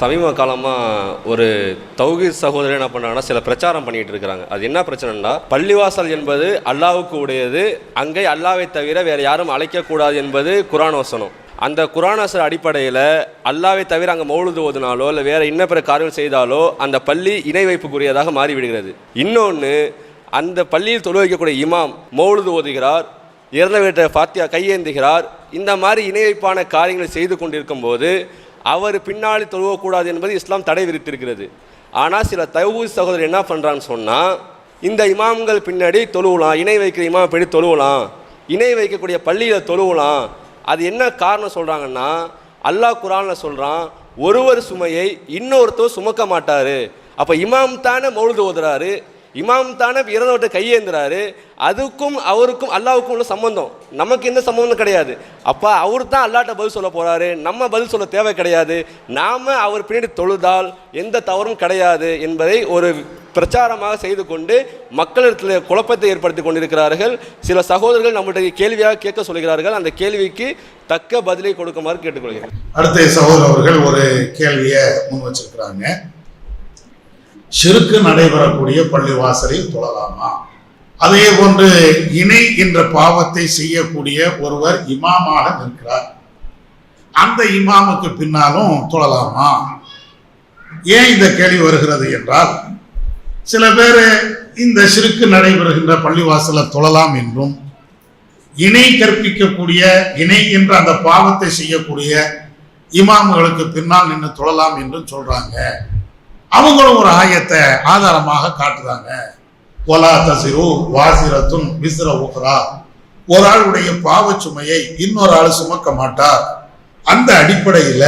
சமீப காலமாக ஒரு தௌஹீத் சகோதரர் என்ன பண்ணுறாங்கன்னா சில பிரச்சாரம் பண்ணிட்டு இருக்கிறாங்க. அது என்ன பிரச்சனைனா பள்ளிவாசல் என்பது அல்லாவுக்கு உடையது அங்கே அல்லாவை தவிர வேறு யாரும் அழைக்கக்கூடாது என்பது குரான் வசனம். அந்த குரானாசர் அடிப்படையில் அல்லாவை தவிர அங்கே மௌழுது ஓதுனாலோ இல்லை வேறு இன்ன பிற காரியம் செய்தாலோ அந்த பள்ளி இணை வைப்புக்குரியதாக மாறிவிடுகிறது. இன்னொன்று அந்த பள்ளியில் தொழில் வைக்கக்கூடிய இமாம் மௌழுது ஓதுகிறார் இறந்த வீட்டை ஃபாத்தியா கையேந்துகிறார். இந்த மாதிரி இணை வைப்பான காரியங்களை செய்து கொண்டிருக்கும் போது அவர் பின்னால் தொழுவக்கூடாது என்பது இஸ்லாம் தடை விரித்திருக்கிறது ஆனால் சில தயவு சகோதரர் என்ன பண்ணுறான்னு சொன்னால் இந்த இமாம்கள் பின்னாடி தொழுவலாம் இணை வைக்கிற இமாம் பின்னாடி தொழுவலாம் இணை வைக்கக்கூடிய பள்ளியில் தொழுவலாம் அது என்ன காரணம் சொல்கிறாங்கன்னா அல்லாஹ் குரானில் சொல்கிறான் ஒருவர் சுமையை இன்னொருத்தர் சுமக்க மாட்டார். அப்போ இமாம் தானே மௌழுது ஓதுறாரு இமாம் தானே இறந்தவர்கிட்ட கையேந்துறாரு. அதுக்கும் அவருக்கும் அல்லாவுக்கும் உள்ள சம்பந்தம். நமக்கு எந்த சம்பந்தம் கிடையாது. அப்போ அவர் தான் அல்லாட்ட பதில் சொல்ல போகிறாரு நம்ம பதில் சொல்ல தேவை கிடையாது. நாம் அவர் பின்னாடி தொழுதால் எந்த தவறும் கிடையாது என்பதை ஒரு பிரச்சாரமாக செய்து கொண்டு மக்களிடத்தில் குழப்பத்தை ஏற்படுத்தி கொண்டிருக்கிறார்கள். சில சகோதரர்கள் நம்மளுடைய கேள்வியாக கேட்க சொல்கிறார்கள். அந்த கேள்விக்கு தக்க பதிலை கொடுக்குமாறு கேட்டுக்கொள்கிறேன். அடுத்த சகோதரர்கள் ஒரு கேள்வியை முன் வச்சிருக்கிறாங்க. சிறுக்கு நடைபெறக்கூடிய பள்ளிவாசலில் தொழலாமா? அதே போன்று இணை என்ற பாவத்தை செய்யக்கூடிய ஒருவர் இமாமாக நிற்கிறார். அந்த இமாமுக்கு பின்னாலும் தொழலாமா? ஏன் இந்த கேள்வி வருகிறது என்றால் சில பேர் இந்த சிறுக்கு நடைபெறுகின்ற பள்ளிவாசலை தொழலாம் என்றும் இணை கற்பிக்கக்கூடிய இணை என்ற அந்த பாவத்தை செய்யக்கூடிய இமாம்களுக்கு பின்னால் நின்று தொழலாம் என்றும் சொல்றாங்க. அவங்களும் ஒரு ஆயத்தை ஆதாரமாக காட்டுறாங்க. ஒலா தசிரு வாசிரத்துன் விசிற உக்ரா. ஒரு ஆளுடைய பாவச் சுமையை இன்னொரு ஆள் சுமக்க மாட்டார். அந்த அடிப்படையில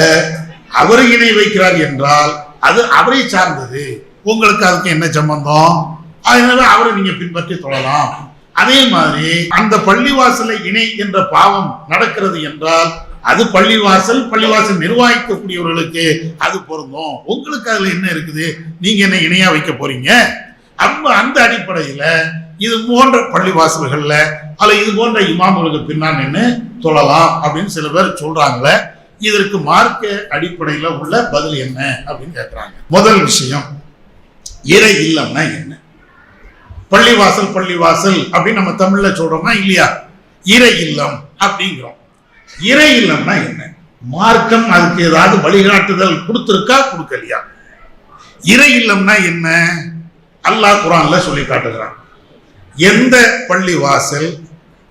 அவர் இணை வைக்கிறார் என்றால் அது அவரை சார்ந்தது. உங்களுக்கு அதுக்கு என்ன சம்பந்தம்? அதனால அவரை நீங்க பின்பற்றி தொழலாம். அதே மாதிரி அந்த பள்ளிவாசலை இணை என்ற பாவம் நடக்கிறது என்றால் அது பள்ளிவாசல் பள்ளிவாசல் நிர்வாகிக்கக்கூடியவர்களுக்கு அது பொருந்தும். உங்களுக்கு அதுல என்ன இருக்குது? நீங்க என்ன இணையா வைக்க போறீங்க? அப்ப அந்த அடிப்படையில இது போன்ற பள்ளிவாசல்கள்ல அல்ல இது போன்ற இமாம்களுக்கு பின்னால் நின்று தொழலாம் அப்படின்னு சில பேர் சொல்றாங்களே இதற்கு மார்க்க அடிப்படையில உள்ள பதில் என்ன அப்படின்னு கேட்கிறாங்க முதல் விஷயம் இறை இல்லம்னா என்ன? பள்ளிவாசல் பள்ளிவாசல் அப்படின்னு நம்ம தமிழ்ல சொல்றோமா இல்லையா? இறை இல்லம் அப்படிங்கிறோம். இறை இல்லம்னா என்ன? மார்க்கம் அதுக்கு ஏதாவது வழிகாட்டுதல் கொடுத்துருக்கா கொடுக்கலையா? இறை இல்லம்னா என்ன? அல்லாஹ் குரான்ல சொல்லி காட்டுகிறான். எந்த பள்ளிவாசல்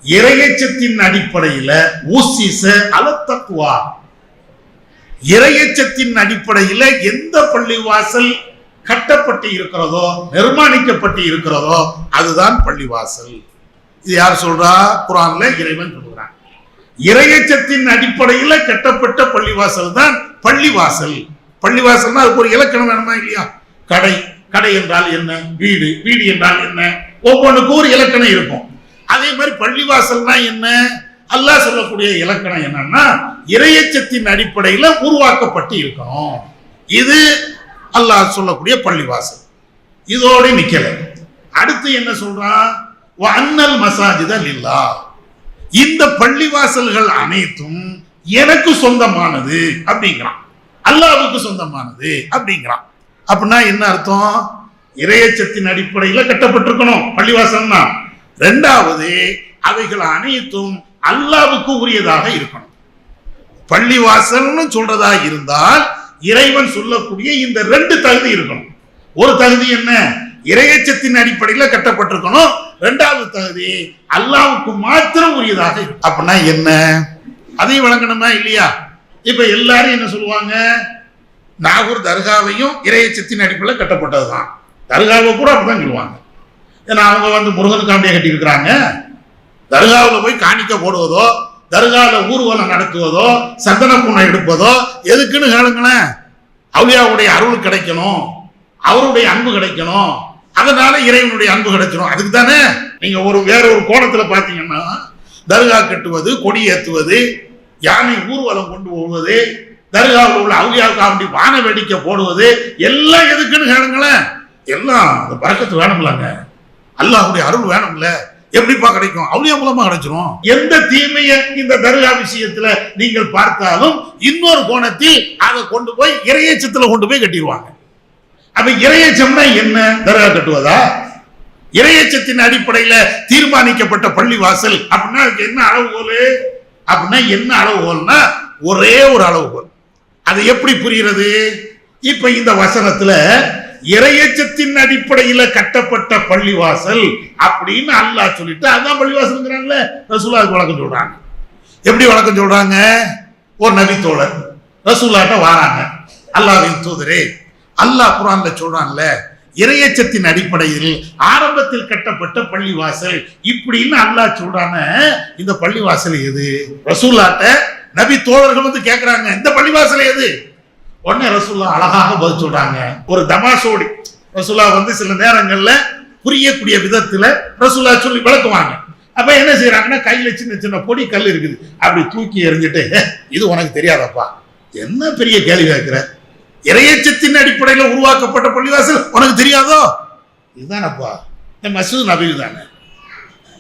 இறையச்சத்தின் அடிப்படையில ஊசிச அலத்தக்குவா இறையச்சத்தின் அடிப்படையில எந்த பள்ளிவாசல் கட்டப்பட்டு இருக்கிறதோ நிர்மாணிக்கப்பட்டு இருக்கிறதோ அதுதான் பள்ளிவாசல் இது யார் சொல்றா? குரான்ல இறைவன் சொல்ற இறையச்சத்தின் அடிப்படையில கட்டப்பட்ட பள்ளிவாசல் தான் பள்ளிவாசல். பள்ளிவாசல்னா அதுக்கு ஒரு இலக்கணம் வேணுமா இல்லையா? கடை. கடை என்றால் என்ன? வீடு. வீடு என்றால் என்ன? ஒவ்வொன்றுக்கும் ஒரு இலக்கணம் இருக்கும். அதே மாதிரி பள்ளிவாசல்னா என்ன? அல்லாஹ் சொல்லக்கூடிய இலக்கணம் என்னன்னா இறையச்சத்தின் அடிப்படையில உருவாக்கப்பட்டு இருக்கணும். இது அல்லாஹ் சொல்லக்கூடிய பள்ளிவாசல். இதோடு நிக்கல. அடுத்து என்ன சொல்றான்? அண்ணல் மசாஜிதல் இல்லா இந்த பள்ளிவாசல்கள் அனைத்தும் எனக்கு சொந்தமானது அப்படிங்கிறான். அல்லாவுக்கு சொந்தமானது அப்படிங்கிறான். அப்படின்னா என்ன அர்த்தம்? இறையச்சத்தின் அடிப்படையில கட்டப்பட்டிருக்கணும் பள்ளிவாசல்னா. ரெண்டாவது அவைகள் அனைத்தும் அல்லாவுக்கு உரியதாக இருக்கணும். பள்ளிவாசல்னு சொல்றதா இருந்தால் இறைவன் சொல்லக்கூடிய இந்த ரெண்டு தகுதி இருக்கணும். ஒரு தகுதி என்ன? இறையச்சத்தின் அடிப்படையில் கட்டப்பட்டிருக்கணும். ரெண்டாவது தகுதி அல்லாவுக்கு மாத்திரம் உரியதாக அப்படின்னா என்ன? அதையும் வழங்கணுமா இல்லையா? இப்ப எல்லாரும் என்ன சொல்லுவாங்க? நாகூர் தர்காவையும் இறையச்சத்தின் அடிப்படையில் கட்டப்பட்டதுதான். தர்காவை கூட அப்படிதான் சொல்லுவாங்க. ஏன்னா அவங்க வந்து முருகனுக்காண்டியே கட்டி இருக்கிறாங்க தர்காவில் போய் காணிக்க போடுவதோ தர்காவில் ஊர்வலம் நடத்துவதோ சந்தன பூனை எடுப்பதோ எதுக்குன்னு கேளுங்களேன். அவுலியாவுடைய அருள் கிடைக்கணும். அவருடைய அன்பு கிடைக்கணும். அதனால இறைவனுடைய அன்பு கிடைச்சிடும் அதுக்கு தானே நீங்க ஒரு வேற ஒரு கோணத்துல பாத்தீங்கன்னா தர்கா கட்டுவது கொடி ஏற்றுவது யானை ஊர்வலம் கொண்டு போவது தர்காவில் உள்ள அவுலியாவுக்கு அப்படி வான வேடிக்கை போடுவது எல்லாம் எதுக்குன்னு கேளுங்களேன். எல்லாம் அந்த பறக்கத்து வேணும்லங்க. அல்லாஹுடைய அருள் வேணும்ல. எப்படிப்பா கிடைக்கும்? அவுளியா மூலமா கிடைச்சிரும். எந்த தீமையை இந்த தர்கா விஷயத்துல நீங்கள் பார்த்தாலும் இன்னொரு கோணத்தில் அதை கொண்டு போய் இறையச்சத்துல கொண்டு போய் கட்டிடுவாங்க. அப்ப இறையச்சம்னா என்ன? தர்கா கட்டுவதா இறையச்சத்தின் அடிப்படையில தீர்மானிக்கப்பட்ட பள்ளிவாசல். அப்படின்னா அதுக்கு என்ன அளவுகோல்? அப்படின்னா என்ன அளவுகோல்னா ஒரே ஒரு அளவுகோல். அது எப்படி புரிகிறது? இப்ப இந்த வசனத்துல இறையச்சத்தின் அடிப்படையில கட்டப்பட்ட பள்ளிவாசல் அப்படின்னு அல்லாஹ் சொல்லிட்டு அதான் பள்ளிவாசல்ங்கிறாங்கல்ல ரசூலாவுக்கு வழக்கம் சொல்றாங்க. எப்படி வழக்கம் சொல்றாங்க? ஒரு நபி தோழர் ரசூலாட்ட வாராங்க. அல்லாஹ்வின் தூதரே அல்லாஹ் குரான்ல சொல்றான்ல இறையச்சத்தின் அடிப்படையில் ஆரம்பத்தில் கட்டப்பட்ட பள்ளிவாசல். இப்படின்னு அல்லாஹ் சொல்றான இந்த பள்ளிவாசல் எது? ரசூல்லாட்ட நபி தோழர்கள் வந்து கேக்குறாங்க இந்த பள்ளிவாசல் எது? உடனே ரசூல்லா அழகாக பதில் சொல்றாங்க. ஒரு தமாஷோடி ரசூல்லா வந்து சில நேரங்கள்ல புரியக்கூடிய விதத்துல ரசூல்லா சொல்லி விளக்குவாங்க. அப்ப என்ன செய்யறாங்கன்னா கையில சின்ன சின்ன பொடி கல் இருக்குது. அப்படி தூக்கி எறிஞ்சிட்டு இது உனக்கு தெரியாதப்பா. என்ன பெரிய கேள்வி கேட்கிற இறையச்சத்தின் அடிப்படையில் உருவாக்கப்பட்ட பள்ளிவாசல் உனக்கு தெரியாதோ? இதுதானப்பா இந்த மசூத் நபி தானே.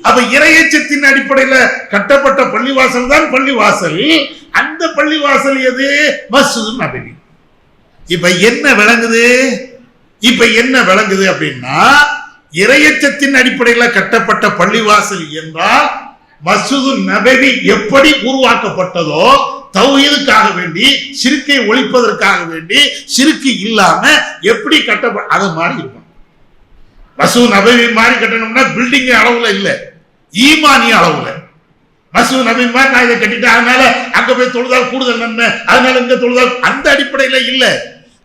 அப்ப இறையச்சத்தின் அடிப்படையில் கட்டப்பட்ட பள்ளிவாசல் தான் பள்ளிவாசல். அந்த பள்ளிவாசல் எது? மசூத் நபி. இப்ப என்ன விளங்குது? இப்ப என்ன விளங்குது அப்படின்னா இறையச்சத்தின் அடிப்படையில் கட்டப்பட்ட பள்ளிவாசல் என்றால் மசூது நபவி எப்படி உருவாக்கப்பட்டதோ தௌஹீதுக்காக வேண்டி சிறுக்கை ஒழிப்பதற்காக வேண்டி சிறுக்கு இல்லாம எப்படி கட்ட அது மாதிரி இருக்கும். மசூ நபவி மாதிரி கட்டணும்னா பில்டிங் அளவுல இல்ல. ஈமானிய அளவுல. மசூ நபி மாதிரி நான் இதை கட்டிட்டேன் அதனால அங்க போய் தொழுதால் கூடுதல் நன்மை அதனால இங்க தொழுதால் அந்த அடிப்படையில இல்ல.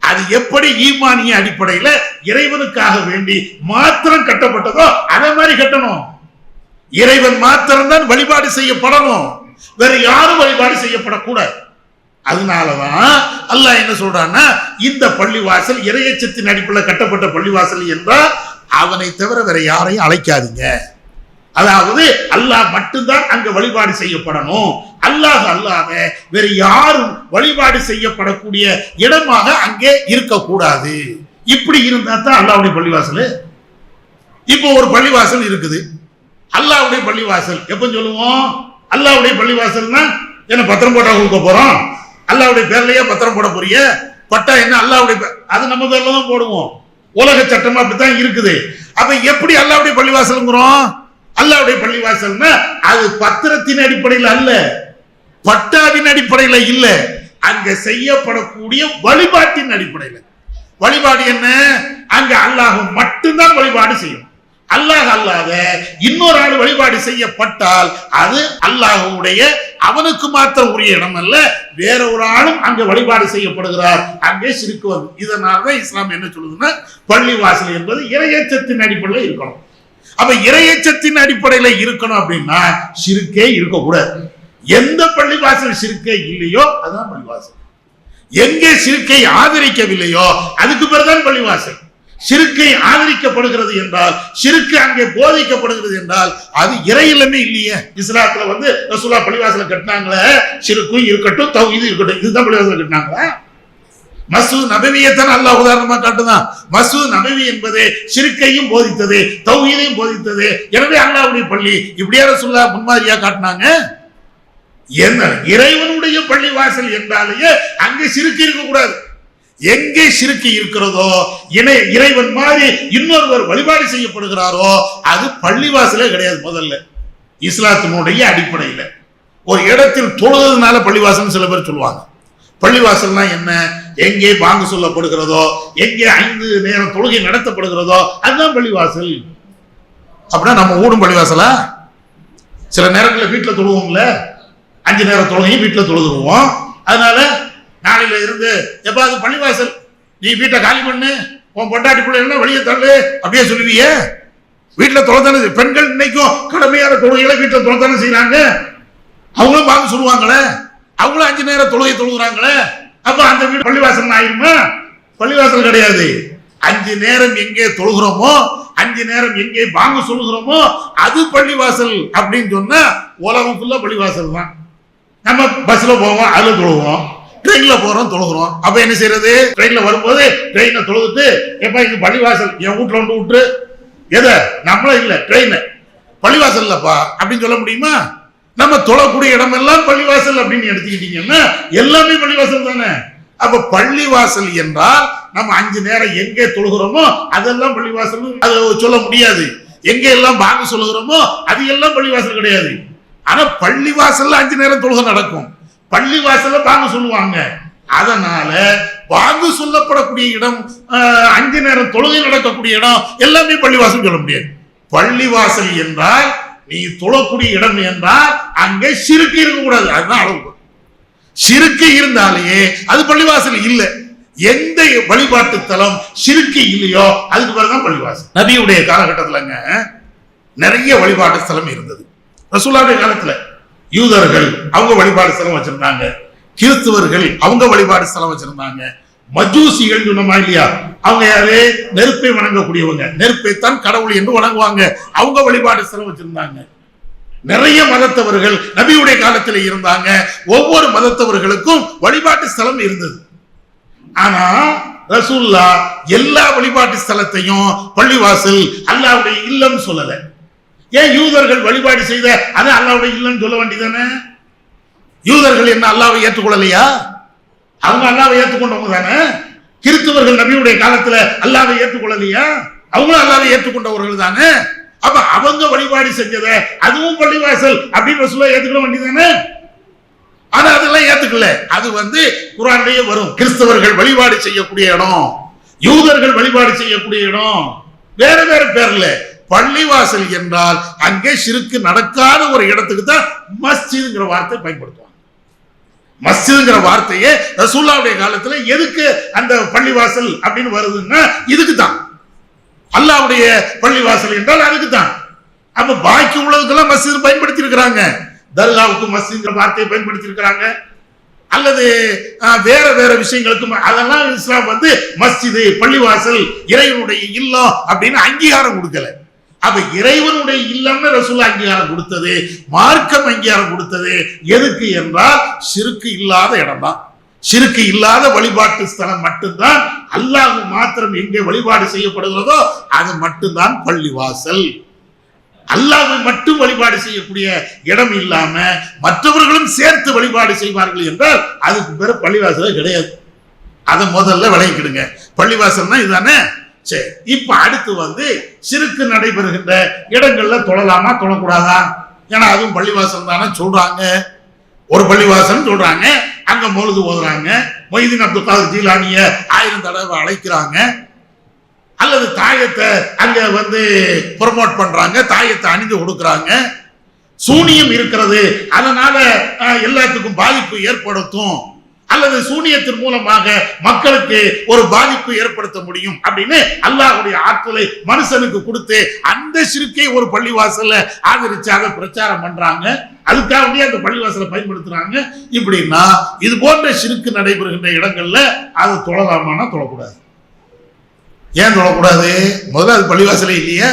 அது எப்படி ஈமானிய அடிப்படையில இறைவனுக்காக வேண்டி மாத்திரம் கட்டப்பட்டதோ அதே மாதிரி கட்டணும். இறைவன் மாத்திரம்தான் வழிபாடு செய்யப்படணும். வேற யாரும் வழிபாடு செய்யப்படக்கூடாது. அதனாலதான் அல்லாஹ் என்ன சொல்றான்னா இந்த பள்ளிவாசல் இறையச்சத்தின் அடிப்படையில் கட்டப்பட்ட பள்ளிவாசல் என்றால் அவனை தவிர வேற யாரையும் அழைக்காதீங்க. அதாவது அல்லாஹ் மட்டும்தான் அங்க வழிபாடு செய்யப்படணும். அல்லாஹ் அல்லாத வேற யாரும் வழிபாடு செய்யப்படக்கூடிய இடமாக அங்கே இருக்கக்கூடாது. இப்படி இருந்தா தான் அல்லாவுடைய பள்ளிவாசல். இப்போ ஒரு பள்ளிவாசல் இருக்குது. அல்லாவுடைய பள்ளிவாசல். எப்ப சொல்லுவோம்? அல்லாவுடைய பள்ளிவாசல்னா என்ன பத்திரம் போட்டா கொடுக்க போறோம்? அல்லாவுடைய பேர்லயே பத்திரம் போட போறிய? பட்டா என்ன அல்லாவுடைய அது நம்ம பேர்ல தான் போடுவோம். உலக சட்டமா அப்படித்தான் இருக்குது. அப்ப எப்படி அல்லாவுடைய பள்ளிவாசல்ங்கிறோம்? அல்லாவுடைய பள்ளிவாசல்னா அது பத்திரத்தின் அடிப்படையில் அல்ல. பட்டாவின் அடிப்படையில் இல்ல. அங்க செய்யப்படக்கூடிய வழிபாட்டின் அடிப்படையில். வழிபாடு என்ன? அங்க அல்லாஹ் மட்டும்தான் வழிபாடு செய்யும். அல்லாஹ் அல்லாத இன்னொரு ஆள் வழிபாடு செய்யப்பட்டால் அது அல்லாஹுடைய அவனுக்கு மாத்திரம் உரிய இடம் அல்ல வேற ஒரு ஆளும் அங்கே வழிபாடு செய்யப்படுகிறார். அங்கே சிரிக்கு வந்து இதனாலதான் இஸ்லாம் என்ன சொல்லுதுன்னா பள்ளிவாசல் என்பது இறையச்சத்தின் அடிப்படையில் இருக்கணும். அப்ப இறையச்சத்தின் அடிப்படையில இருக்கணும் அப்படின்னா சிறுக்கே இருக்கக்கூடாது. எந்த பள்ளிவாசல் சிறுக்கே இல்லையோ அதுதான் பள்ளிவாசல். எங்கே சிறுக்கை ஆதரிக்கவில்லையோ அதுக்கு பிறகுதான் பள்ளிவாசல். சிறுக்கை ஆதரிக்கப்படுகிறது என்றால் சிறுக்கு அங்கே போதிக்கப்படுகிறது என்றால் அது இறையிலமே இல்லையே. இஸ்லாத்துல வந்து ரசூலா பள்ளிவாசல கட்டினாங்களே சிறுக்கும் இருக்கட்டும் தௌஹீது இருக்கட்டும் இதுதான் பள்ளிவாசல கட்டினாங்களா. மசூத் நபவியத்தான் அல்லாஹ் உதாரணமா காட்டுதான். மசூத் நபவி என்பது சிறுக்கையும் போதித்தது தௌஹீதையும் போதித்தது. எனவே அல்லாஹ்வுடைய பள்ளி இப்படியா ரசூல்லா முன்மாதிரியா காட்டினாங்க? என்ன இறைவனுடைய பள்ளிவாசல் என்றாலேயே அங்கே சிறுக்கு இருக்கக்கூடாது. எங்கே சிறுக்கு இருக்கிறதோ இணை இறைவன் மாதிரி இன்னொருவர் வழிபாடு செய்யப்படுகிறாரோ அது பள்ளிவாசலே கிடையாது முதல்ல. இஸ்லாத்தினுடைய அடிப்படையில். ஒரு இடத்தில் தொழுதுனால பள்ளிவாசல் சில பேர் சொல்லுவாங்க. பள்ளிவாசல்னா என்ன? எங்கே வாங்க சொல்லப்படுகிறதோ எங்கே ஐந்து நேரம் தொழுகை நடத்தப்படுகிறதோ அதுதான் பள்ளிவாசல். அப்படின்னா நம்ம ஊடும் பள்ளிவாசலா? சில நேரங்களில் வீட்டில் தொழுவோம்ல. அஞ்சு நேரம் தொழுகையும் வீட்டில் தொழுதுருவோம். அதனால நாளையில இருந்து எப்ப அது பள்ளிவாசல் நீ வீட்டை காலி பண்ணு உன் பொண்டாட்டி பிள்ளைன்னா வெளியே தள்ளு அப்படியே சொல்லுவிய? வீட்டில் தொலைத்தானே பெண்கள் இன்னைக்கும் கடமையான தொழுகைகளை வீட்டில் தொலைத்தானே செய்யறாங்க அவங்களும் பார்க்க சொல்லுவாங்களே அவங்களும் அஞ்சு நேரம் தொழுகை தொழுகிறாங்களே. அப்ப அந்த வீடு பள்ளிவாசல் ஆயிருமா? பள்ளிவாசல் கிடையாது. அஞ்சு நேரம் எங்கே தொழுகிறோமோ அஞ்சு நேரம் எங்கே வாங்க சொல்லுகிறோமோ அது பள்ளிவாசல் அப்படின்னு சொன்னா உலகம் ஃபுல்லா பள்ளிவாசல் தான். நம்ம பஸ்ல போவோம் அதுல தொழுவோம். ட்ரெயின்ல போறோம் தொழுகிறோம். அப்ப என்ன செய்யறது? ட்ரெயின்ல வரும்போது ட்ரெயினை தொழுதுட்டு எப்ப இது பள்ளிவாசல் என் வீட்டுல வந்து விட்டு எதை? நம்மளும் இல்ல ட்ரெயின் பள்ளிவாசல் இல்லப்பா அப்படின்னு சொல்ல முடியுமா? நம்ம தொழக்கூடிய இடமெல்லாம் பள்ளிவாசல் அப்படின்னு எடுத்துக்கிட்டீங்கன்னா எல்லாமே பள்ளிவாசல் தானே. அப்ப பள்ளிவாசல் என்றால் நம்ம அஞ்சு நேரம் எங்கே தொழுகிறோமோ அதெல்லாம் பள்ளிவாசல். அது சொல்ல முடியாது. எங்க எல்லாம் பாங்க சொல்லுகிறோமோ அது எல்லாம் பள்ளிவாசல் கிடையாது. ஆனா பள்ளிவாசல்ல அஞ்சு நேரம் தொழுகை நடக்கும். பள்ளிவாசல்ல வாங்க சொல்லுவாங்க. அதனால வாங்கு சொல்லப்படக்கூடிய இடம் அஞ்சு நேரம் தொழுகை நடக்கக்கூடிய இடம் எல்லாமே பள்ளிவாசல் சொல்ல முடியாது. பள்ளிவாசல் என்றால் நீ தொழக்கூடிய இடம் என்றால் அங்கே சிறுக்கு இருக்கக்கூடாது. அதுதான் அளவு. சிறுக்கு இருந்தாலேயே அது பள்ளிவாசல் இல்லை. எந்த வழிபாட்டு தலம் சிறுக்கு இல்லையோ அதுக்கு பிறகுதான் பள்ளிவாசல். நபியுடைய காலகட்டத்திலங்க நிறைய வழிபாட்டு ஸ்தலம் இருந்தது. ரசூலாவுடைய காலத்துல யூதர்கள் அவங்க வழிபாடு ஸ்தலம் வச்சிருந்தாங்க. கிறிஸ்துவர்கள் அவங்க வழிபாடு ஸ்தலம் வச்சிருந்தாங்க. மஜூசிகள் சொன்னமா இல்லையா? அவங்க யாரே? நெருப்பை வணங்கக்கூடியவங்க. நெருப்பை தான் கடவுள் என்று வணங்குவாங்க. அவங்க வழிபாடு ஸ்தலம் வச்சிருந்தாங்க. நிறைய மதத்தவர்கள் நபியுடைய காலத்தில் இருந்தாங்க. ஒவ்வொரு மதத்தவர்களுக்கும் வழிபாட்டு ஸ்தலம் இருந்தது. ஆனா ரசூல்லா எல்லா வழிபாட்டு ஸ்தலத்தையும் பள்ளிவாசல் அல்லாவுடைய இல்லம் சொல்லலை. ஏன் யூதர்கள் வழிபாடு செய்த அது அல்லாவுடைய இல்லைன்னு சொல்ல வேண்டியதானே யூதர்கள் என்ன அல்லாவை ஏற்றுக்கொள்ளலையா? அவங்க அல்லாவை ஏற்றுக்கொண்டவங்க தானே? கிறிஸ்தவர்கள் நபியுடைய காலத்துல அல்லாவை ஏற்றுக்கொள்ளலையா? அவங்களும் அல்லாவை ஏற்றுக்கொண்டவர்கள் தானே? அப்ப அவங்க வழிபாடு செஞ்சத அதுவும் பள்ளிவாசல் அப்படின்னு சொல்ல ஏத்துக்கிட வேண்டியதானே ஆனா அதெல்லாம் ஏத்துக்கல. அது வந்து குரான்லயே வரும். கிறிஸ்தவர்கள் வழிபாடு செய்யக்கூடிய இடம். யூதர்கள் வழிபாடு செய்யக்கூடிய இடம். வேற வேற பேர்ல பள்ளிவாசல் என்றால் அங்கே சிறுக்கு நடக்காத ஒரு இடத்துக்கு தான் மஸ்ஜிதுங்கிற வார்த்தை பயன்படுத்துவாங்க. மஸ்ஜிதுங்கிற வார்த்தையே ரசூல்லாவுடைய காலத்துல எதுக்கு அந்த பள்ளிவாசல் அப்படின்னு வருதுன்னா இதுக்கு தான். அல்லாவுடைய பள்ளிவாசல் என்றால் அதுக்கு தான். அப்ப பாக்கி உள்ளதுக்கெல்லாம் மஸ்ஜித் பயன்படுத்தி இருக்கிறாங்க தர்காவுக்கு மஸ்ஜித் வார்த்தையை பயன்படுத்தி இருக்கிறாங்க அல்லது வேற வேற விஷயங்களுக்கும் அதெல்லாம் இஸ்லாம் வந்து மஸ்ஜிது பள்ளிவாசல் இறைவனுடைய இல்லம் அப்படின்னு அங்கீகாரம் கொடுக்கல. அப்ப இறைவனுடைய இல்லம்னு ரசூல் அங்கீகாரம் கொடுத்தது மார்க்கம் அங்கீகாரம் கொடுத்தது. எதுக்கு என்றால் சிறுக்கு இல்லாத இடம்தான். சிறுக்கு இல்லாத வழிபாட்டு ஸ்தலம் மட்டும்தான் அல்லாஹ் மாத்திரம் எங்கே வழிபாடு செய்யப்படுகிறதோ அது மட்டும்தான் பள்ளிவாசல். அல்லாஹ் மட்டும் வழிபாடு செய்யக்கூடிய இடம் இல்லாம மற்றவர்களும் சேர்த்து வழிபாடு செய்வார்கள் என்றால் அதுக்கு பிறகு பள்ளிவாசலே கிடையாது. அதை முதல்ல விளங்கிக்கிடுங்க. பள்ளிவாசல்னா இதுதானே சரி இப்ப அடுத்து வந்து சிறுக்கு நடைபெறுகின்ற இடங்கள்ல தொழலாமா தொழக்கூடாதா? ஏன்னா அதுவும் பள்ளிவாசல் தானே சொல்றாங்க. ஒரு பள்ளிவாசல் சொல்றாங்க அங்க மொழுது ஓதுறாங்க மொய்தீன் அப்துல் காதர் ஜீலானிய ஆயிரம் தடவை அழைக்கிறாங்க. அல்லது தாயத்தை அங்க வந்து ப்ரொமோட் பண்றாங்க தாயத்தை அணிந்து கொடுக்குறாங்க. சூனியம் இருக்கிறது அதனால எல்லாத்துக்கும் பாதிப்பு ஏற்படுத்தும். அல்லது சூனியத்தின் மூலமாக மக்களுக்கு ஒரு பாதிப்பு ஏற்படுத்த முடியும் அப்படின்னு அல்லாஹுடைய ஆற்றலை மனுஷனுக்கு கொடுத்து அந்த சிறுக்கை ஒரு பள்ளிவாசல்ல ஆதரிச்சாக பிரச்சாரம் பண்றாங்க. அதுக்காக அந்த பள்ளிவாசலை பயன்படுத்துறாங்க. இப்படின்னா இது போன்ற சிறுக்கு நடைபெறுகின்ற இடங்கள்ல அது தொழலாமான்னா தொழக்கூடாது. ஏன் தொழக்கூடாது? முதல்ல அது பள்ளிவாசலே இல்லையே.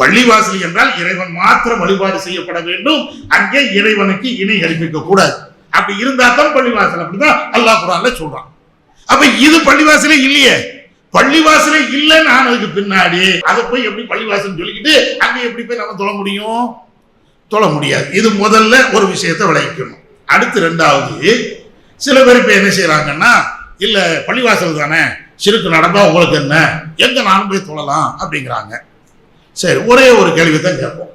பள்ளிவாசல் என்றால் இறைவன் மாத்திரம் வழிபாடு செய்யப்பட வேண்டும். அங்கே இறைவனுக்கு இணை அறிவிக்க கூடாது அப்படி இருந்தா தான் பள்ளிவாசல் அப்படிதான் அல்லாஹ் குரான்ல சொல்றான். அப்ப இது பள்ளிவாசலே இல்லையே. பள்ளிவாசலே இல்லைன்னு ஆனதுக்கு பின்னாடி அதை போய் எப்படி பள்ளிவாசல் சொல்லிக்கிட்டு அங்க எப்படி போய் நம்ம தொழ முடியும்? தொழ முடியாது. இது முதல்ல ஒரு விஷயத்தை விளைவிக்கணும் அடுத்து ரெண்டாவது சில பேர் இப்ப என்ன செய்யறாங்கன்னா இல்ல பள்ளிவாசல் தானே சிறுக்கு நடந்தா உங்களுக்கு என்ன? எங்க நானும் போய் தொழலாம் அப்படிங்கிறாங்க. சரி ஒரே ஒரு கேள்வி தான் கேட்போம்.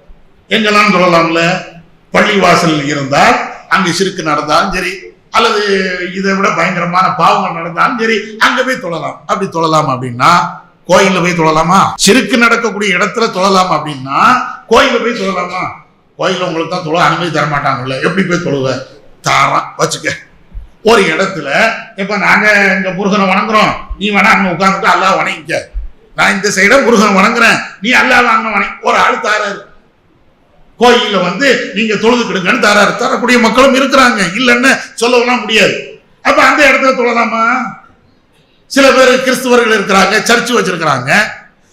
எங்கெல்லாம் தொழலாம்ல? பள்ளிவாசல் இருந்தால் அங்க சிறுக்கு நடந்தாலும் சரி அல்லது இதை விட பயங்கரமான பாவங்கள் நடந்தாலும் சரி அங்க போய் தொழலாம். அப்படி தொழலாம் அப்படின்னா கோயிலில் போய் தொழலாமா? சிறுக்கு நடக்கக்கூடிய இடத்துல தொழலாம் அப்படின்னா கோயிலில் போய் தொழலாமா? கோயிலில் உங்களுக்கு தான் தொழ அனுமதி தர மாட்டாங்கல்ல எப்படி போய் தொழுவ? தாரான் வச்சுக்க. ஒரு இடத்துல இப்போ நாங்கள் இங்கே முருகனை வணங்குறோம். நீ வேணா அங்கே உட்காந்துட்டு அல்லாஹ் வணங்கிக்க. நான் இந்த சைடை முருகனை வணங்குறேன். நீ அல்லாஹ் அங்கே வணங்கி ஒரு ஆள் தாராரு கோயிலில் வந்து நீங்க தொழுதுக்கிடுங்கன்னு தாராரு. தரக்கூடிய மக்களும் இருக்கிறாங்க. இல்லைன்னு சொல்லலாம் முடியாது. அப்ப அந்த இடத்துல தொழலாமா? சில பேர் கிறிஸ்துவர்கள் இருக்கிறாங்க சர்ச் வச்சிருக்கிறாங்க.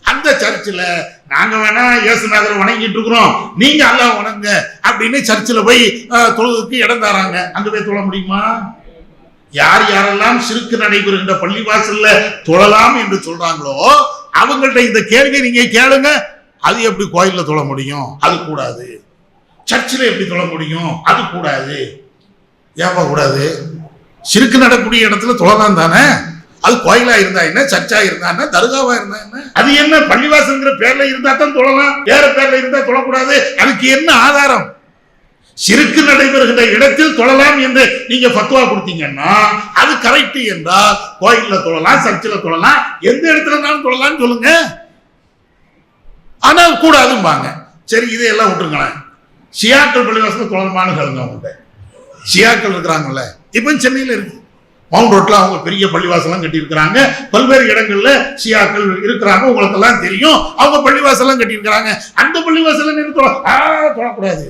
அந்த சர்ச்சில் நாங்க வேணா இயேசுநாதரை வணங்கிட்டு இருக்கிறோம். நீங்க அல்லாஹ் வணங்க அப்படின்னு சர்ச்சில் போய் தொழுதுக்கு இடம் தராங்க. அங்க போய் தொழ முடியுமா? யார் யாரெல்லாம் சிறுக்கு நடைபெறுகின்ற பள்ளிவாசல்ல தொழலாம் என்று சொல்றாங்களோ அவங்கள்ட்ட இந்த கேள்வியை நீங்க கேளுங்க. அது எப்படி கோயிலில் தொழ முடியும்? அது கூடாது. சர்ச்சில் எப்படி தொழ முடியும்? அது கூடாது. ஏப்பா கூடாது? சிறுக்கு நடக்கூடிய இடத்துல தொழலாம் தானே? அது கோயிலா இருந்தா என்ன? சர்ச்சா இருந்தா என்ன? தர்காவா இருந்தா என்ன? அது என்ன? பள்ளிவாசல்ங்கிற பேர்ல இருந்தா தான் தொழலாம். வேற பேர்ல இருந்தா தொழக்கூடாது. அதுக்கு என்ன ஆதாரம்? சிறுக்கு நடைபெறுகின்ற இடத்தில் தொழலாம் என்று நீங்க பத்துவா கொடுத்தீங்கன்னா அது கரெக்ட் என்றால் கோயில்ல தொழலாம் சர்ச்சில் தொழலாம். எந்த இடத்துலனாலும் தொழலாம்னு சொல்லுங்க. ஆனா கூடாதும்பாங்க. சரி இதையெல்லாம் விட்டுருங்களேன். ஷியாக்கள் பள்ளிவாசத்தில் தொழமானு கேளுங்க அவங்கள்ட்ட ஷியாக்கள் இருக்கிறாங்கல்ல இப்போ சென்னையில் இருக்கு. மவுண்ட் ரோட்டில் அவங்க பெரிய பள்ளிவாசலாம் கட்டியிருக்கிறாங்க. பல்வேறு இடங்கள்ல ஷியாக்கள் இருக்கிறாங்க. உங்களுக்கு எல்லாம் தெரியும். அவங்க பள்ளிவாசலாம் கட்டியிருக்கிறாங்க. அந்த பள்ளிவாசல நின்று தொழக்கூடாது.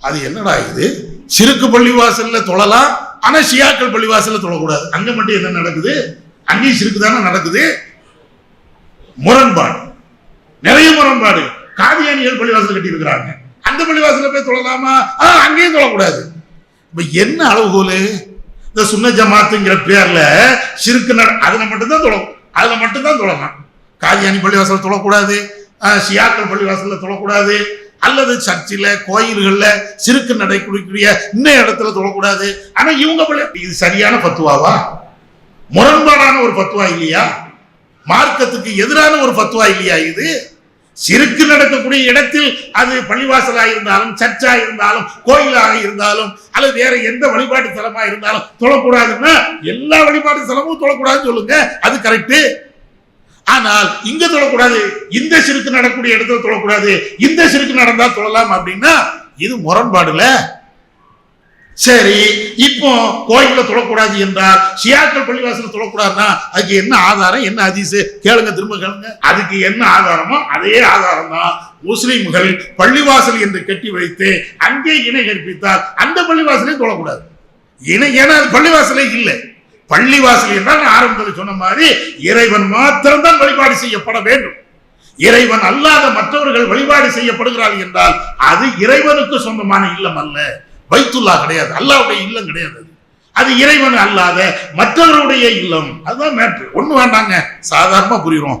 அது என்னடா இது? சிறுக்கு பள்ளிவாசல்ல தொழலாம் ஆனா ஷியாக்கள் பள்ளிவாசல்ல தொழக்கூடாது. அங்க மட்டும் என்ன நடக்குது? அங்கேயும் சிறுக்கு தானே நடக்குது? முரண்பாடு. நிறைய முரண்பாடு. காதியானிகள் பள்ளிவாசல் கட்டி இருக்கிறாங்க அந்த பள்ளிவாசல போய் தொழலாமா? ஆ, அங்கேயும் தொழக்கூடாது. இப்ப என்ன அளவுகோல்? இந்த சுன்ன ஜமாத்துங்கிற பேர்ல சிறுக்கு நட அதுல மட்டும்தான் தொழும் அதுல மட்டும்தான் தொழலாம். காதியானி பள்ளிவாசல தொழக்கூடாது. ஆ, ஷியாக்கள் பள்ளிவாசல்ல தொழக்கூடாது. அல்லது சர்ச்சில் கோயில்களில் சிறுக்கு நடை குடிக்கூடிய இன்னும் இடத்துல தொழக்கூடாது. ஆனால் இவங்க பள்ளி இது சரியான பத்துவாவா? முரண்பாடான ஒரு பத்துவா இல்லையா? மார்க்கத்துக்கு எதிரான ஒரு பத்துவா இல்லையா இது? சிறுக்கு நடக்கக்கூடிய இடத்தில் அது பள்ளிவாசலாக இருந்தாலும் சர்ச்சாக இருந்தாலும் கோயிலாக இருந்தாலும் அல்லது வேற எந்த வழிபாட்டு தலமா இருந்தாலும் தொழக்கூடாதுன்னா எல்லா வழிபாட்டு தலமும் தொழக்கூடாதுன்னு சொல்லுங்க. அது கரெக்டு ஆனால் இங்க தொழக்கூடாது. இந்த சிறுக்கு நடக்கக்கூடிய இடத்துல தொழக்கூடாது. இந்த சிறுக்கு நடந்தா தொழலாம் அப்படின்னா இது முரண்பாடுல. சரி இப்போ கோயில்ல தொழக்கூடாது என்றால் ஷியாக்கள் பள்ளிவாசல தொழக்கூடாதுன்னா அதுக்கு என்ன ஆதாரம் என்ன அதிசு கேளுங்க திரும்ப கேளுங்க. அதுக்கு என்ன ஆதாரமோ அதே ஆதாரம் தான் முஸ்லிம்கள் பள்ளிவாசல் என்று கட்டி வைத்து அங்கே இணை கற்பித்தால் அந்த பள்ளிவாசலையும் தொழக்கூடாது இணை ஏன்னா அது பள்ளிவாசலே இல்லை. பள்ளிவாசல் என்றால் நான் ஆரம்பத்தில் சொன்ன மாதிரி இறைவன் மாத்திரம்தான் வழிபாடு செய்யப்பட வேண்டும். இறைவன் அல்லாத மற்றவர்கள் வழிபாடு செய்யப்படுகிறார்கள் என்றால் அது இறைவனுக்கு சொந்தமான இல்லம் அல்ல. பைத்துல்லா கிடையாது. அல்லாவுடைய இல்லம் கிடையாது. அது. இறைவன் அல்லாத மற்றவருடைய இல்லம். அதுதான் மேட்ரு ஒன்று வேண்டாங்க. சாதாரணமாக புரியுறோம்.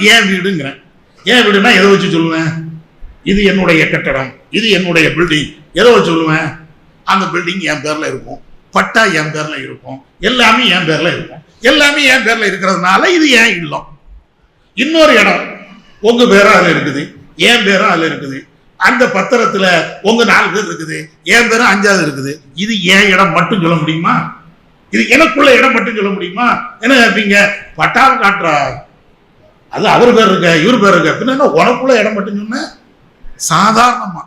ஏன் வீடுங்கிறேன். ஏன் வீடுனா எதை வச்சு சொல்லுவேன்? இது என்னுடைய கட்டடம். இது என்னுடைய பில்டிங் எதை வச்சு சொல்லுவேன்? அந்த பில்டிங் என் பேரில் இருக்கும். பட்டா என் பேரில் இருக்கும். எல்லாமே என் பேரில் இருக்கும். எல்லாமே என் பேரில் இருக்கிறதுனால இது ஏன் இல்லம். இன்னொரு இடம். உங்கள் பேரும் அதில் இருக்குது. என் பேரும் அதில் இருக்குது. அந்த பத்திரத்துல உங்க நாலு பேர் இருக்குது என் பேரும் அஞ்சாவது இருக்குது. இது என் இடம் மட்டும் சொல்ல முடியுமா? இது எனக்குள்ள இடம் மட்டும் சொல்ல முடியுமா? என்ன கேட்பீங்க பட்டாவை காட்டுறா. அது அவர் பேர் இருக்க இவர் பேர் இருக்க. பின்னா என்ன உனக்குள்ள இடம் மட்டும் சொன்ன? சாதாரணமா.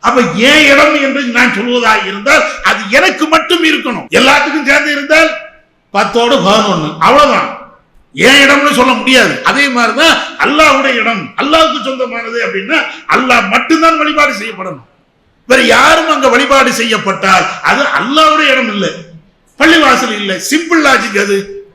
அப்ப ஏன் இடம் என்று நான் சொல்வதாக இருந்தால் அது எனக்கு மட்டும் இருக்கணும். எல்லாத்துக்கும் சேர்ந்து இருந்தால் பத்தோடு பதினொன்னு. அவ்வளவுதான். ஏன் இடம்னு சொல்ல முடியாது. அதே மாதிரிதான் அல்லாஹ்வுடைய இடம். அல்லாவுக்கு சொந்தமானது அப்படின்னா அல்லாஹ் மட்டும்தான் வழிபாடு செய்யப்படணும். வேற யாரும் அங்க வழிபாடு செய்யப்பட்டால் அது அல்லாவுடைய இடம் இல்லை. பள்ளிவாசல் இல்லை. சிம்பிள் லாஜிக் அது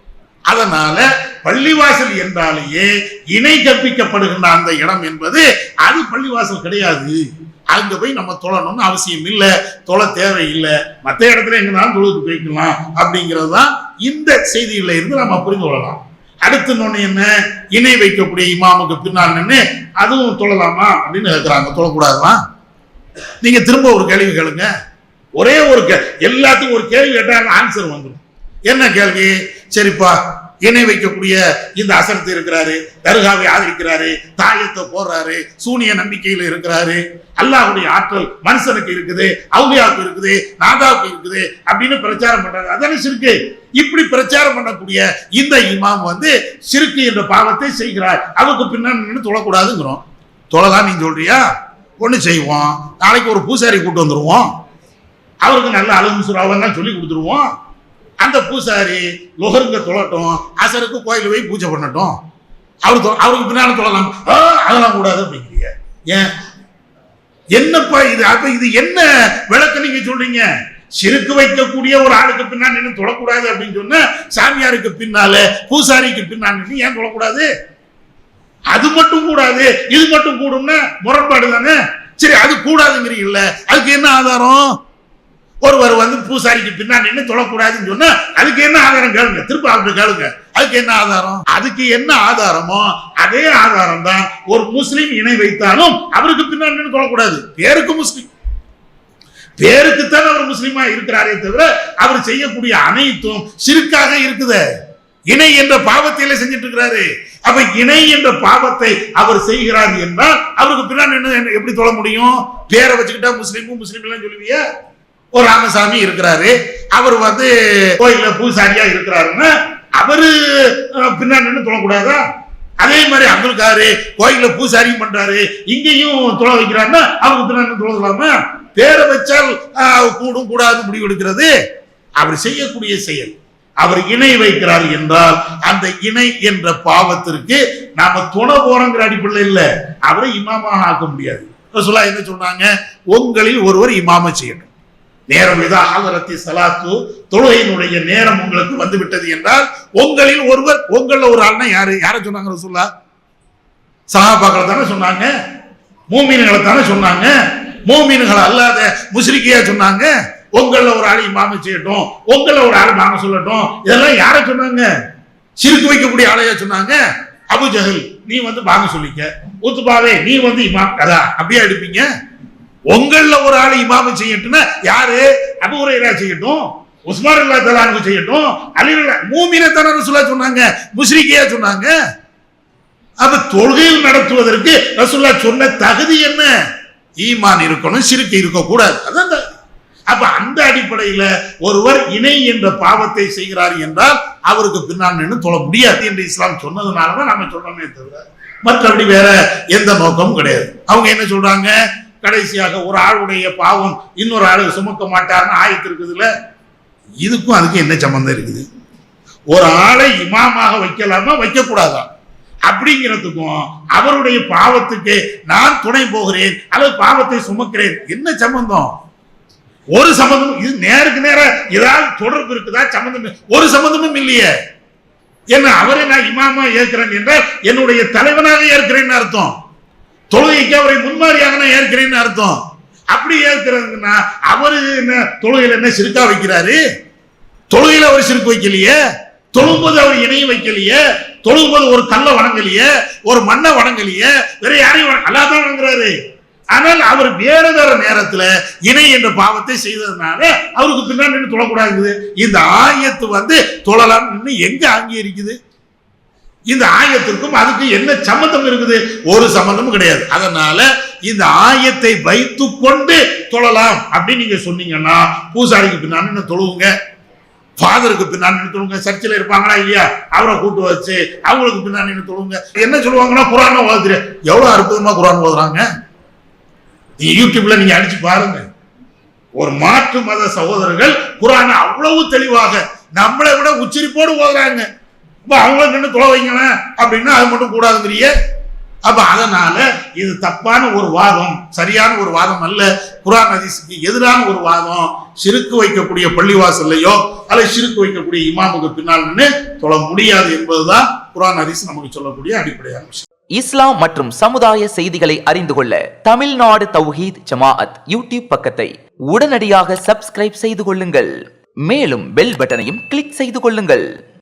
அதனால பள்ளிவாசல் என்றாலேயே இணை கற்பிக்கப்படுகின்ற அந்த இடம் என்பது அது பள்ளிவாசல் கிடையாது. அங்க போய் நம்ம தொழணும்னு அவசியம் இல்லை. தொலை தேவையில்லை. மற்ற இடத்துல எங்கனாலும் தொழுது போய்க்கலாம் அப்படிங்கிறது தான் இந்த செய்தியில இருந்து நம்ம புரிந்து கொள்ளலாம். அடுத்து இன்னொன்னு என்ன? இணை வைக்கக்கூடிய இமாமுக்கு பின்னால் நின்று அதுவும் தொழலாமா? அப்படின்னு கேட்குறாங்க தொழக்கூடாதுமா? நீங்க திரும்ப ஒரு கேள்வி கேளுங்க. ஒரே ஒரு கே எல்லாத்துக்கும் ஒரு கேள்வி கேட்டால் ஆன்சர் வந்துடும் என்ன கேள்வி? சரிப்பா. இணை வைக்கக்கூடிய இந்த அசரத்து இருக்கிறாரு தர்காவை ஆதரிக்கிறாரு தாயத்தை போடுறாரு சூனிய நம்பிக்கையில இருக்கிறாரு. அல்லாஹ்வுடைய ஆற்றல் மனுஷனுக்கு இருக்குது அவுலியாவுக்கு இருக்குது நாதாவுக்கு இருக்குது அப்படின்னு பிரச்சாரம் பண்றாரு. அதானே சிறுக்கு? இப்படி பிரச்சாரம் பண்ணக்கூடிய இந்த இமாம் வந்து சிறுக்கு என்ற பாவத்தை செய்கிறார். அதுக்கு பின்னாடி நின்று தொழக்கூடாதுங்கிறோம். தொழலாம் நீங்க சொல்றியா? ஒன்று செய்வோம். நாளைக்கு ஒரு பூசாரி கூட்டு வந்துடுவோம் அவருக்கு நல்ல அழகு சுறாவெல்லாம் சொல்லி கொடுத்துருவோம். அந்த பூசாரி லொஹருங்க தொழட்டும் அசருக்கு கோயில் போய் பூஜை பண்ணட்டும். அவர் அவருக்கு பின்னால தொழலாம். அதெல்லாம் கூடாது அப்படிங்கிறீங்க. ஏன்? என்னப்பா இது? அப்ப இது என்ன விளக்கு நீங்க சொல்றீங்க? சிறுக்கு வைக்கக்கூடிய ஒரு ஆளுக்கு பின்னாடி நின்று தொழக்கூடாது அப்படின்னு சொன்னா சாமியாருக்கு பின்னால பூசாரிக்கு பின்னாடி நின்று ஏன் தொழக்கூடாது? அது மட்டும் கூடாது. இது மட்டும் கூடும்னா முரண்பாடு தானே? சரி அது கூடாதுங்கிறீங்கல்ல. அதுக்கு என்ன ஆதாரம்? ஒருவர் வந்து பூசாரிக்கு பின்னாடி நின்று தொழக்கூடாதுன்னு சொன்னா அதுக்கு என்ன ஆதாரம் கேளுங்க. திருப்ப அவர்கிட்ட கேளுங்க. அதுக்கு என்ன ஆதாரம்? அதுக்கு என்ன ஆதாரமோ அதே ஆதாரம் தான் ஒரு முஸ்லீம் இணை வைத்தாலும் அவருக்கு பின்னாடி நின்று தொழக்கூடாது. பேருக்கு முஸ்லீம். பேருக்குத்தான் அவர் முஸ்லீமா இருக்கிறாரே தவிர அவர் செய்யக்கூடிய அனைத்தும் சிறுக்காக இருக்குது. இணை என்ற பாவத்தையில செஞ்சுட்டு இருக்கிறாரு அப்ப இணை என்ற பாவத்தை அவர் செய்கிறார் என்றால் அவருக்கு பின்னாடி நின்னு எப்படி தொழ முடியும்? பேரை வச்சுக்கிட்டா முஸ்லீமும் முஸ்லீம் எல்லாம் சொல்லுவியா. ஒரு ராமசாமி இருக்கிறாரு. அவர் வந்து கோயில பூசாரியா இருக்கிறாருன்னா அவரு பின்னாடி தொழக்கூடாதா? அதே மாதிரி அப்துல் காரு கோயில பூசாரியும் பண்றாரு. இங்கேயும் துள வைக்கிறாருன்னா அவங்க பின்னாடி துளதலாமா பேரை வச்சால் கூடும் கூடாது முடிவு எடுக்கிறது. அவர் செய்யக்கூடிய செயல். அவர் இணை வைக்கிறார் என்றால் அந்த இணை என்ற பாவத்திற்கு நாம துணை போறோங்கிற அடிப்படையில் இல்லை. அவரை இமாமாக ஆக்க முடியாது. ரசூலா என்ன சொன்னாங்க உங்களில் ஒருவர் இமாம செய்யணும் நேரம் இதா ஆதரத்தி சலாத்து தொழுகையினுடைய நேரம் உங்களுக்கு வந்து விட்டது என்றால் உங்களில் ஒருவர் உங்களில் ஒரு ஆள்னா யாரு? யாரை சொன்னாங்க ரசூலா? சஹாபாக்களை தானே சொன்னாங்க. மூமீன்களை தானே சொன்னாங்க. மூமீன்கள் அல்லாத முஸ்லிக்கியா சொன்னாங்க. உங்களில் ஒரு ஆள் இமாம செய்யட்டும். உங்களில் ஒரு ஆள் மாம சொல்லட்டும். இதெல்லாம் யாரை சொன்னாங்க? சிரிக்கு வைக்கக்கூடிய ஆளையா சொன்னாங்க. அபு ஜஹல் நீ வந்து வாங்க சொல்லிக்க. உத்துபாவே நீ வந்து இமாம் கதா அப்படியே எடுப்பீங்க? உங்கள ஒரு ஆள் இமாமு செய்யட்டும்னா யாரு? அபு ஹுரைரா செய்யட்டும் உஸ்மான் அல்லா தலானுக்கு செய்யட்டும் அலி மூமினை தானே ரசூலா சொன்னாங்க முஸ்ரிக்கியா சொன்னாங்க. அப்ப தொழுகையில் நடத்துவதற்கு ரசூல்லா சொன்ன தகுதி என்ன? ஈமான் இருக்கணும் சிறுக்கு இருக்கக்கூடாது. அதான் அப்ப அந்த அடிப்படையில ஒருவர் இணை என்ற பாவத்தை செய்கிறார் என்றால் அவருக்கு பின்னால் நின்று தொழ முடியாது என்று இஸ்லாம் சொன்னதுனால தான் நம்ம சொல்றோமே தவிர மற்றபடி வேற எந்த நோக்கமும் கிடையாது. அவங்க என்ன சொல்றாங்க? கடைசியாக ஒரு ஆளுடைய பாவம் இன்னொரு ஆளு சுமக்க மாட்டார்னு ஆயத்து இருக்குதுல்ல? இதுக்கும் அதுக்கும் என்ன சம்பந்தம் இருக்குது? ஒரு ஆளை இமாமாக வைக்கலாமா? வைக்கக்கூடாதா? அப்படிங்கிறதுக்கும் அவருடைய பாவத்துக்கு நான் துணை போகிறேன் அல்லது பாவத்தை சுமக்கிறேன். என்ன சம்பந்தம்? ஒரு சம்பந்தமும் இது நேருக்கு நேர ஏதாவது தொடர்பு இருக்குதா? சம்பந்தம் ஒரு சம்பந்தமும் இல்லையே. என்ன அவரை நான் இமாமா ஏற்கிறேன் என்றால் என்னுடைய தலைவனாக ஏற்கிறேன்னு அர்த்தம். தொழுகைக்கு அவரை முன்மாதிரியாக நான் ஏற்கிறேன்னு அர்த்தம். அப்படி ஏற்கிறதுன்னா அவரு என்ன தொழுகையில் என்ன சிறுக்கா வைக்கிறாரு? தொழுகையில் அவர் சிறுக்கு வைக்கலையே? தொழும்போது அவர் இணைய வைக்கலையே? தொழும்போது ஒரு கல்லை வணங்கலையே? ஒரு மண்ணை வணங்கலையே? வேற யாரையும் வணங்க- தான் வணங்குறாரு. ஆனால் அவர் வேறு வேற நேரத்தில் இணை என்ற பாவத்தை செய்ததுனால அவருக்கு பின்னாடி நின்று தொழக்கூடாது. இந்த ஆயத்து வந்து தொழலாம் நின்று அங்கே அங்கீகரிக்குது இந்த ஆயத்திற்கும் அதுக்கு என்ன சம்பந்தம் இருக்குது? ஒரு சம்பந்தமும் கிடையாது. அதனால இந்த ஆயத்தை வைத்து கொண்டு தொழலாம் அப்படின்னு நீங்க சொன்னீங்கன்னா பூசாரிக்கு பின்னாடி தொழுவுங்க. ஃபாதருக்கு பின்னாடி தொழுங்க சர்ச்சில் இருப்பாங்களா இல்லையா? அவரை கூட்டு வச்சு அவங்களுக்கு பின்னாடி தொழுங்க என்ன சொல்லுவாங்கன்னா குரானை ஓதுற. எவ்வளோ அற்புதமாக குரான் ஓதுறாங்க? நீங்க யூடியூப்ல நீங்க அடிச்சு பாருங்க. ஒரு மாற்று மத சகோதரர்கள் குரானை அவ்வளவு தெளிவாக நம்மளை விட உச்சரிப்போடு ஓதுறாங்க. அப்ப நின்று தொலை வைங்களேன். அப்படின்னா அது மட்டும் கூடாதுங்கிறிய. அப்ப அதனால இது தப்பான ஒரு வாதம் சரியான ஒரு வாதம் அல்ல. குரான் ஹதீஸுக்கு எதிரான ஒரு வாதம். சிறுக்கு வைக்கக்கூடிய பள்ளிவாசல்லையோ அல்லது சிறுக்கு வைக்கக்கூடிய இமாமுக்கு பின்னால் தொழ முடியாது என்பதுதான் குரான் அதிசு நமக்கு சொல்லக்கூடிய அடிப்படையான விஷயம். இஸ்லாம் மற்றும் சமுதாய செய்திகளை அறிந்து கொள்ள தமிழ்நாடு தௌஹீத் ஜமாஅத் யூடியூப் பக்கத்தை உடனடியாக சப்ஸ்கிரைப் செய்து கொள்ளுங்கள். மேலும் பெல் பட்டனையும் கிளிக் செய்து கொள்ளுங்கள்.